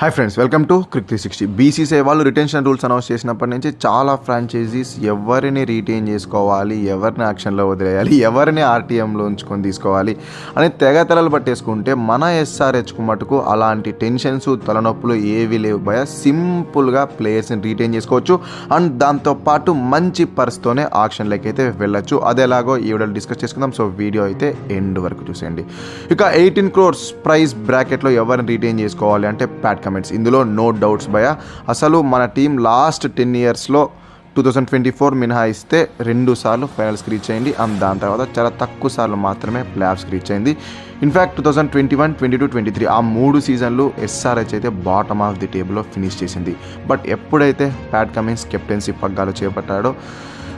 Hi friends welcome to Crick three sixty BCCI వాళ్ళు retention rules announce చేసినప్పటి నుంచి చాలా ఫ్రాంచైజీస్ ఎవరిని రీటైన్ చేసుకోవాలి ఎవరిని యాక్షన్లో వదిలేయాలి ఎవరిని ఆర్టీఎంలో ఉంచుకొని తీసుకోవాలి అని తెగతెరలు పట్టేసుకుంటే మన ఎస్ఆర్హెచ్కు మటుకు అలాంటి టెన్షన్స్ తలనొప్పులు ఏవి లేవు భయ సింపుల్గా ప్లేయర్స్ని రీటైన్ చేసుకోవచ్చు అండ్ దాంతోపాటు మంచి పర్స్తోనే ఆక్షన్లోకి అయితే వెళ్ళొచ్చు. అది ఎలాగో ఈ వీడియోలో డిస్కస్ చేసుకుందాం. సో వీడియో అయితే ఎండ్ వరకు చూసేయండి. ఇక ఎయిటీన్ క్రోర్స్ ప్రైస్ బ్రాకెట్లో ఎవరిని రీటైన్ చేసుకోవాలి అంటే ప్యాట్ కమెంట్స్ ఇందులో నో డౌట్స్ భయ అసలు మన టీం లాస్ట్ టెన్ ఇయర్స్లో టూ థౌజండ్ ట్వంటీ ఫోర్ మినహాయిస్తే రెండు సార్లు ఫైనల్స్కి రీచ్ అయింది. అండ్ దాని తర్వాత చాలా తక్కువ సార్లు మాత్రమే ప్లేఆఫ్స్కి రీచ్ అయింది. In fact two thousand twenty one twenty two twenty three ఆ మూడు సీజన్లు ఎస్ఆర్హెచ్ అయితే బాటమ్ ఆఫ్ ది టేబుల్లో ఫినిష్ చేసింది. బట్ ఎప్పుడైతే ప్యాట్ కమిన్స్ కెప్టెన్సీ పగ్గాలు చేపట్టాడో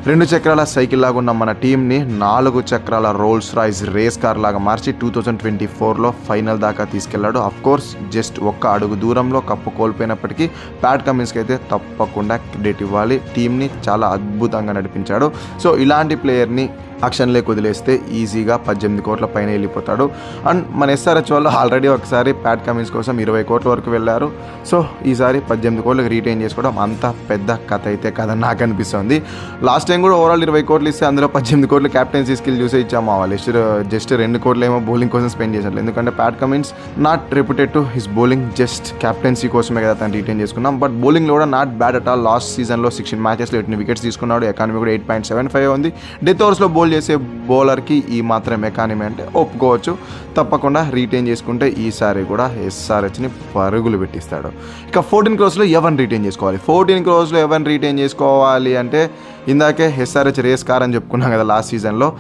రెండు చక్రాల సైకిల్ లాగా ఉన్న మన టీంని నాలుగు చక్రాల రోల్స్ రాయిస్ రేస్ కార్ లాగా మార్చి టూ థౌజండ్ ట్వంటీ ఫోర్లో ఫైనల్ దాకా తీసుకెళ్ళాడు. అఫ్ కోర్స్ జస్ట్ ఒక్క అడుగు దూరంలో కప్పు కోల్పోయినప్పటికీ ప్యాట్ కమిన్స్కి అయితే తప్పకుండా క్రెడిట్ ఇవ్వాలి. టీంని చాలా అద్భుతంగా నడిపించాడు. సో ఇలాంటి ప్లేయర్ని ఆక్షన్లే వదిలేస్తే ఈజీగా పద్దెనిమిది కోట్ల పైన వెళ్ళిపోతాడు. అండ్ మన ఎస్ఆర్హెచ్ వాళ్ళు ఆల్రెడీ ఒకసారి ప్యాట్ కమిన్స్ కోసం ఇరవై కోట్ల వరకు వెళ్ళారు. సో ఈసారి పద్దెనిమిది కోట్లకు రీటైన్ చేసుకోవడం అంత పెద్ద కథ అయితే కథ నాకు అనిపిస్తుంది. లాస్ట్ టైం కూడా ఓవరాల్ ఇరవై కోట్లు ఇస్తే అందులో పద్దెనిమిది కోట్లు క్యాప్టెన్సీ స్కిల్ చూసే ఇచ్చాము వాళ్ళు. జస్ట్ జస్ట్ రెండు కోట్లు ఏమో బౌలింగ్ కోసం స్పెండ్ చేశారు. ఎందుకంటే Pat Cummins not reputed to his bowling just captaincy కోసమే కదా తను రీటైన్ చేసుకున్నాం. బట్ బౌలింగ్లో కూడా not bad at all last సీజన్లో సిక్స్టీన్ మ్యాచెస్లో ఎయిట్ వికెట్స్ తీసుకున్నాడు? ఎకానమీ కూడా ఎయిట్ పాయింట్ సెవెన్ ఫైవ్ ఉంది. డెత్ ఓవర్స్లో బౌల్ చేసే బౌలర్కి ఈ మాత్రం ఎకానమీ అంటే ఒప్పుకోవచ్చు. తప్పకుండా రీటైన్ చేసుకుంటే ఈసారి కూడా ఎస్ఆర్హెచ్ని పరుగులు పెట్టిస్తాడు. ఇక ఫోర్టీన్ క్రోస్లో ఎవరిని రీటైన్ చేసుకోవాలి? ఫోర్టీన్ క్రోస్లో ఎవరిని రీటైన్ చేసుకోవాలి అంటే ఇందాకే ఎస్ఆర్హెచ్ రేస్ కార్ అని చెప్పుకున్నాం కదా లాస్ట్ సీజన్లో.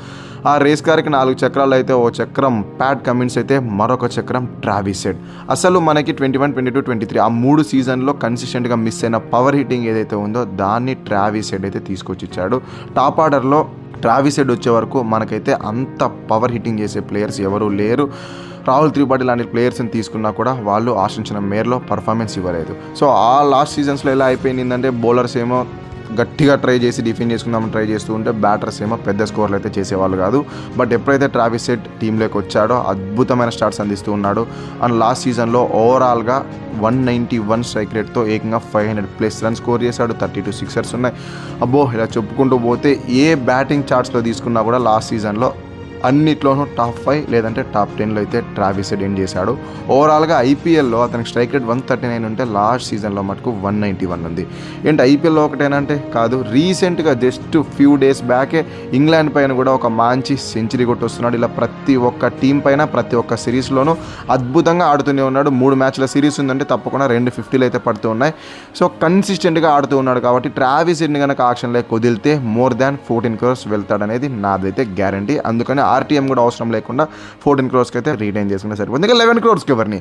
ఆ రేస్ కార్కి నాలుగు చక్రాలు అయితే ఓ చక్రం ప్యాట్ కమిన్స్ అయితే మరొక చక్రం ట్రావిసెడ్ అసలు మనకి twenty one twenty two twenty three ఆ మూడు సీజన్లో కన్సిస్టెంట్గా మిస్ అయిన పవర్ హిట్టింగ్ ఏదైతే ఉందో దాన్ని ట్రావిసెడ్ అయితే తీసుకొచ్చి ఇచ్చాడు టాప్ ఆర్డర్లో ట్రావిసెడ్ వచ్చే వరకు మనకైతే అంత పవర్ హిట్టింగ్ చేసే ప్లేయర్స్ ఎవరు లేరు. రాహుల్ త్రిపాఠి లాంటి ప్లేయర్స్ని తీసుకున్నా కూడా వాళ్ళు ఆశించిన మేరలో పర్ఫార్మెన్స్ ఇవ్వలేదు. సో ఆ లాస్ట్ సీజన్స్లో ఎలా అయిపోయిందంటే బౌలర్స్ ఏమో గట్టిగా ట్రై చేసి డిఫెండ్ చేసుకుందామని ట్రై చేస్తూ ఉంటే బ్యాటర్స్ ఏమో పెద్ద స్కోర్లు అయితే చేసేవాళ్ళు కాదు. బట్ ఎప్పుడైతే ట్రావిస్ సెట్ టీంలోకి వచ్చాడో అద్భుతమైన స్టార్ట్స్ అందిస్తూ ఉన్నాడు. అండ్ లాస్ట్ సీజన్లో ఓవరాల్గా వన్ నైంటీ వన్ స్ట్రైక్ రేట్తో ఏకంగా five hundred plus run score చేశాడు. థర్టీ టూ సిక్సర్స్ ఉన్నాయి. అబ్బో ఇలా చెప్పుకుంటూ పోతే ఏ బ్యాటింగ్ చార్ట్స్లో తీసుకున్నా కూడా లాస్ట్ సీజన్లో అన్నిట్లోనూ టాప్ ఫైవ్ లేదంటే టాప్ టెన్లో అయితే ట్రావిస్ ఎండ్ చేశాడు. ఓవరాల్గా ఐపీఎల్లో అతనికి strike rate one thirty nine ఉంటే లాస్ట్ సీజన్లో మటుకు వన్ నైంటీ వన్ ఉంది. ఏంటి ఐపీఎల్లో ఒకటేనంటే కాదు. రీసెంట్గా జస్ట్ ఫ్యూ డేస్ బ్యాకే ఇంగ్లాండ్ పైన కూడా ఒక మంచి సెంచరీ కొట్టొస్తున్నాడు. ఇలా ప్రతి ఒక్క టీం పైన ప్రతి ఒక్క సిరీస్లోనూ అద్భుతంగా ఆడుతూనే ఉన్నాడు. మూడు మ్యాచ్ల సిరీస్ ఉందంటే తప్పకుండా రెండు ఫిఫ్టీలు అయితే పడుతూ ఉన్నాయి. సో కన్సిస్టెంట్గా ఆడుతూ ఉన్నాడు కాబట్టి ట్రావిస్ ఎన్ని కనుక ఆక్షన్లో కుదిలితే మోర్ దాన్ ఫోర్టీన్ క్రోర్స్ వెళ్తాడనేది నాదైతే గ్యారంటీ. అందుకని ఆర్టీఎం కూడా అవసరం లేకుండా ఫోర్టీన్ క్రోర్స్కి అయితే రీటైన్ చేసుకుంటే సరిపోతుంది. ఇంకా లెవెన్ క్రోర్స్కి ఎవరిని?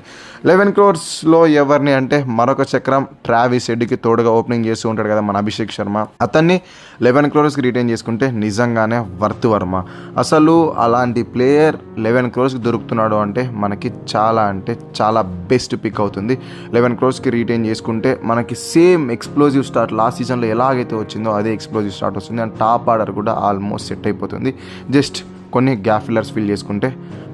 లెవెన్ క్రోర్స్లో ఎవరిని అంటే మరొక చక్రం ట్రావిస్ ఎడ్కి తోడుగా ఓపెనింగ్ చేస్తూ ఉంటాడు కదా మన అభిషేక్ శర్మ. అతన్ని లెవెన్ క్రోర్స్కి రీటైన్ చేసుకుంటే నిజంగానే వర్త్ వర్మ. అసలు అలాంటి ప్లేయర్ లెవెన్ క్రోర్స్కి దొరుకుతున్నాడు అంటే మనకి చాలా అంటే చాలా బెస్ట్ పిక్ అవుతుంది. లెవెన్ క్రోర్స్కి రీటైన్ చేసుకుంటే మనకి సేమ్ ఎక్స్ప్లోజివ్ స్టార్ట్ లాస్ట్ సీజన్లో ఎలాగైతే వచ్చిందో అదే ఎక్స్ప్లోజివ్ స్టార్ట్ వస్తుంది. అండ్ టాప్ ఆర్డర్ కూడా ఆల్మోస్ట్ సెట్ అయిపోతుంది. జస్ట్ కొన్ని గ్యాప్ ఫిల్లర్స్ ఫిల్ చేసుకుంటే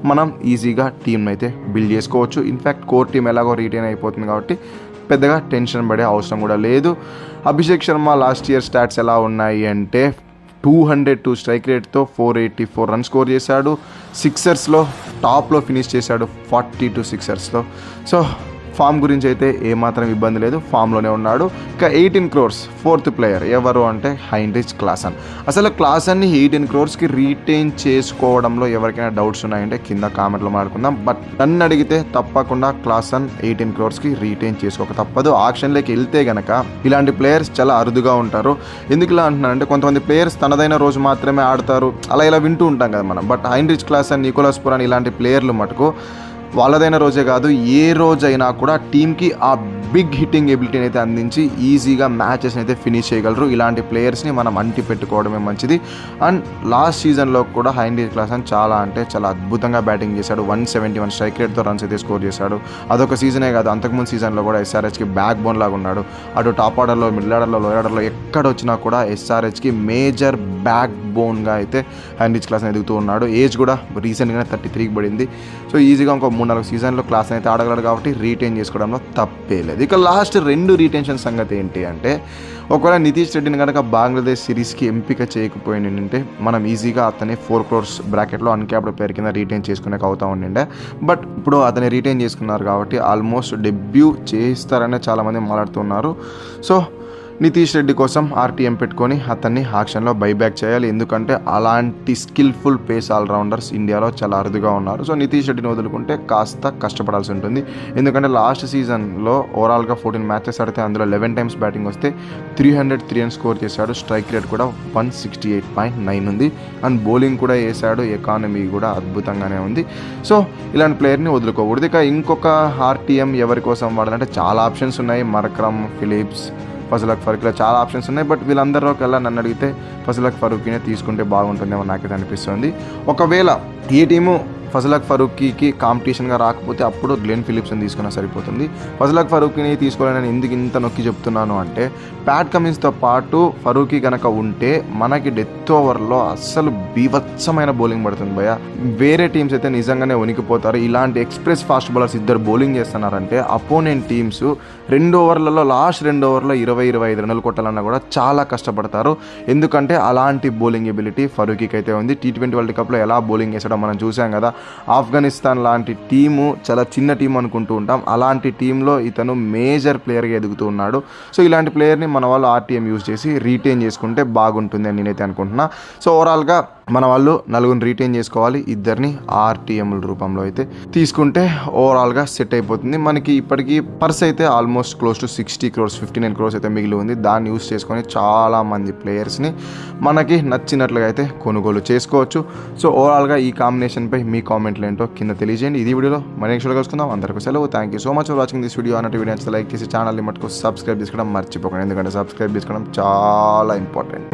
మనం ఈజీగా టీంని అయితే బిల్డ్ చేసుకోవచ్చు. ఇన్ఫ్యాక్ట్ కోర్ టీం ఎలాగో రీటైన్ అయిపోతుంది కాబట్టి పెద్దగా టెన్షన్ పడే అవసరం కూడా లేదు. Abhishek Sharma last year stats ఎలా ఉన్నాయి అంటే two hundred two strike రేట్తో four eighty four run score చేశాడు. సిక్సర్స్లో టాప్లో ఫినిష్ చేశాడు ఫార్టీ టూ సిక్సర్స్లో సో ఫామ్ గురించి అయితే ఏమాత్రం ఇబ్బంది లేదు. ఫామ్లోనే ఉన్నాడు. ఇక ఎయిటీన్ క్రోర్స్ ఫోర్త్ ప్లేయర్. ఎవరు అంటే హైన్రిచ్ క్లాసన్. అసలు క్లాసన్ని ఎయిటీన్ క్రోర్స్కి రీటైన్ చేసుకోవడంలో ఎవరికైనా డౌట్స్ ఉన్నాయంటే కింద కామెంట్లో మాట్లాడుకుందాం. బట్ నన్ను అడిగితే తప్పకుండా క్లాసన్ ఎయిటీన్ క్రోర్స్కి రీటైన్ చేసుకోక తప్పదు. ఆక్షన్లోకి వెళ్తే గనక ఇలాంటి ప్లేయర్స్ చాలా అరుదుగా ఉంటారు. ఎందుకు ఇలా అంటున్నానంటే కొంతమంది ప్లేయర్స్ తనదైన రోజు మాత్రమే ఆడతారు. అలా ఇలా వింటూ ఉంటాం కదా మనం. But Heinrich Klaasen Nicholas Pooran ఇలాంటి ప్లేయర్లు మటుకు వాళ్ళదైన రోజే కాదు ఏ రోజైనా కూడా టీంకి ఆ బిగ్ హిట్టింగ్ ఎబిలిటీని అయితే అందించి ఈజీగా మ్యాచెస్ని అయితే ఫినిష్ చేయగలరు. ఇలాంటి ప్లేయర్స్ని మనం అంటి పెట్టుకోవడమే మంచిది. అండ్ లాస్ట్ సీజన్లో కూడా హైండీ క్లాస్ అని చాలా అంటే చాలా అద్భుతంగా బ్యాటింగ్ చేశాడు. వన్ సెవెంటీ వన్ స్ట్రైక్ రేట్తో రన్స్ అయితే స్కోర్ చేశాడు. అదొక సీజనే కాదు అంతకుముందు సీజన్లో కూడా ఎస్ఆర్హెచ్కి బ్యాక్ బోన్ లాగా ఉన్నాడు. అటు టాప్ ఆర్డర్లో మిడిల్ ఆర్డర్లో లోయర్ ఆర్డర్లో ఎక్కడ వచ్చినా కూడా ఎస్ఆర్హెచ్కి మేజర్ బ్యాక్ బోన్గా అయితే హైన్రిచ్ క్లాస్ ఎదుగుతూ ఉన్నాడు. ఏజ్ కూడా రీసెంట్గానే థర్టీ త్రీకి పడింది. సో ఈజీగా ఇంకో మూడు నాలుగు సీజన్లో క్లాస్ అయితే ఆడగలడు కాబట్టి రీటైన్ చేసుకోవడంలో తప్పే లేదు. ఇక లాస్ట్ రెండు రీటెన్షన్ సంగతి ఏంటి అంటే ఒకవేళ నితీష్ రెడ్డిని కనుక బంగ్లాదేశ్ సిరీస్కి ఎంపిక చేయకపోయిందంటే మనం ఈజీగా అతని ఫోర్ క్రోర్స్ బ్రాకెట్లో అన్క్యాప్డ్ పేరు కింద రీటైన్ చేసుకునే అవుతా ఉండిండే. బట్ ఇప్పుడు అతని రీటైన్ చేసుకున్నారు కాబట్టి ఆల్మోస్ట్ డెబ్యూ చేస్తారనే చాలామంది మాట్లాడుతున్నారు. సో నితీష్ రెడ్డి కోసం ఆర్టీఎం పెట్టుకొని అతన్ని ఆక్షన్లో బైబ్యాక్ చేయాలి. ఎందుకంటే అలాంటి స్కిల్ఫుల్ పేస్ ఆల్రౌండర్స్ ఇండియాలో చాలా అరుదుగా ఉన్నారు. సో నితీష్ రెడ్డిని వదులుకుంటే కాస్త కష్టపడాల్సి ఉంటుంది. ఎందుకంటే లాస్ట్ సీజన్లో ఓవరాల్గా ఫోర్టీన్ మ్యాచెస్ ఆడితే అందులో లెవెన్ టైమ్స్ బ్యాటింగ్ వస్తే త్రీ హండ్రెడ్ త్రీ అని స్కోర్ చేశాడు. స్ట్రైక్ రేట్ కూడా one sixty eight point nine ఉంది. అండ్ బౌలింగ్ కూడా వేశాడు. ఎకానమీ కూడా అద్భుతంగానే ఉంది. సో ఇలాంటి ప్లేయర్ని వదులుకోకూడదు. ఇక ఇంకొక ఆర్టీఎం ఎవరి కోసం వాడాలంటే చాలా ఆప్షన్స్ ఉన్నాయి. మరక్రమ్ ఫిలిప్స్ ఫజల్ అక్ఫర్కి ఇలా చాలా ఆప్షన్స్ ఉన్నాయి బట్ వీళ్ళందరిలో కల్లా నన్ను అడిగితే ఫజల్ అక్ఫర్కినే తీసుకుంటే బాగుంటుందేమో నాకైతే అనిపిస్తుంది. ఒకవేళ ఏ టీము ఫజలక్ ఫరూకీకి కాంపిటీషన్గా రాకపోతే అప్పుడు గ్లెన్ ఫిలిప్స్ని తీసుకున్నా సరిపోతుంది. ఫజలక్ ఫరూకీని తీసుకోవాలని ఎందుకు ఇంత నొక్కి చెప్తున్నాను అంటే ప్యాట్ కమిన్స్తో పాటు ఫరూకీ కనుక ఉంటే మనకి డెత్ ఓవర్లో అస్సలు బీభత్సమైన బౌలింగ్ పడుతుంది భయ వేరే టీమ్స్ అయితే నిజంగానే వణికిపోతారు. ఇలాంటి ఎక్స్ప్రెస్ ఫాస్ట్ బౌలర్స్ ఇద్దరు బౌలింగ్ చేస్తున్నారంటే అపోనెంట్ టీమ్స్ రెండు ఓవర్లలో లాస్ట్ రెండు ఓవర్లో ఇరవై ఇరవై ఐదు రన్నులు కొట్టాలన్నా కూడా చాలా కష్టపడతారు. ఎందుకంటే అలాంటి బౌలింగ్ ఎబిలిటీ ఫరూకీకి అయితే ఉంది. టీ ట్వంటీ వరల్డ్ కప్లో ఎలా బౌలింగ్ వేసడం మనం చూసాం కదా. ఆఫ్ఘనిస్తాన్ లాంటి టీము చాలా చిన్న టీం అనుకుంటూ ఉంటాం. అలాంటి టీంలో ఇతను మేజర్ ప్లేయర్గా ఎదుగుతూ ఉన్నాడు. సో ఇలాంటి ప్లేయర్ని మన వాళ్ళు ఆర్టీఎం యూజ్ చేసి రీటైన్ చేసుకుంటే బాగుంటుంది అని నేనైతే అనుకుంటున్నా. సో ఓవరాల్గా మన వాళ్ళు నలుగురిని రీటైన్ చేసుకోవాలి. ఇద్దరిని ఆర్టీఎంల రూపంలో అయితే తీసుకుంటే ఓవరాల్గా సెట్ అయిపోతుంది. మనకి ఇప్పటికీ పర్స్ అయితే almost close to sixty crores fifty nine crores అయితే మిగిలి ఉంది. దాన్ని యూస్ చేసుకొని చాలా మంది ప్లేయర్స్ని మనకి నచ్చినట్లుగా అయితే కొనుగోలు చేసుకోవచ్చు. సో ఓవరాల్గా ఈ కాంబినేషన్పై మీ కామెంట్లు ఏంటో కింద తెలియజేయండి. ఇది వీడియోలో మన నెక్స్ట్ కలుసుకుందాం. అందరికీ సెలవు. Thank you so much for watching this video అన్నట్టు వీడియో నచ్చితే లైక్ చేసి ఛానల్ని మటుకు సబ్స్క్రైబ్ చేసుకోవడం మర్చిపోకండి. ఎందుకంటే సబ్స్క్రైబ్ చేసుకోవడం చాలా ఇంపార్టెంట్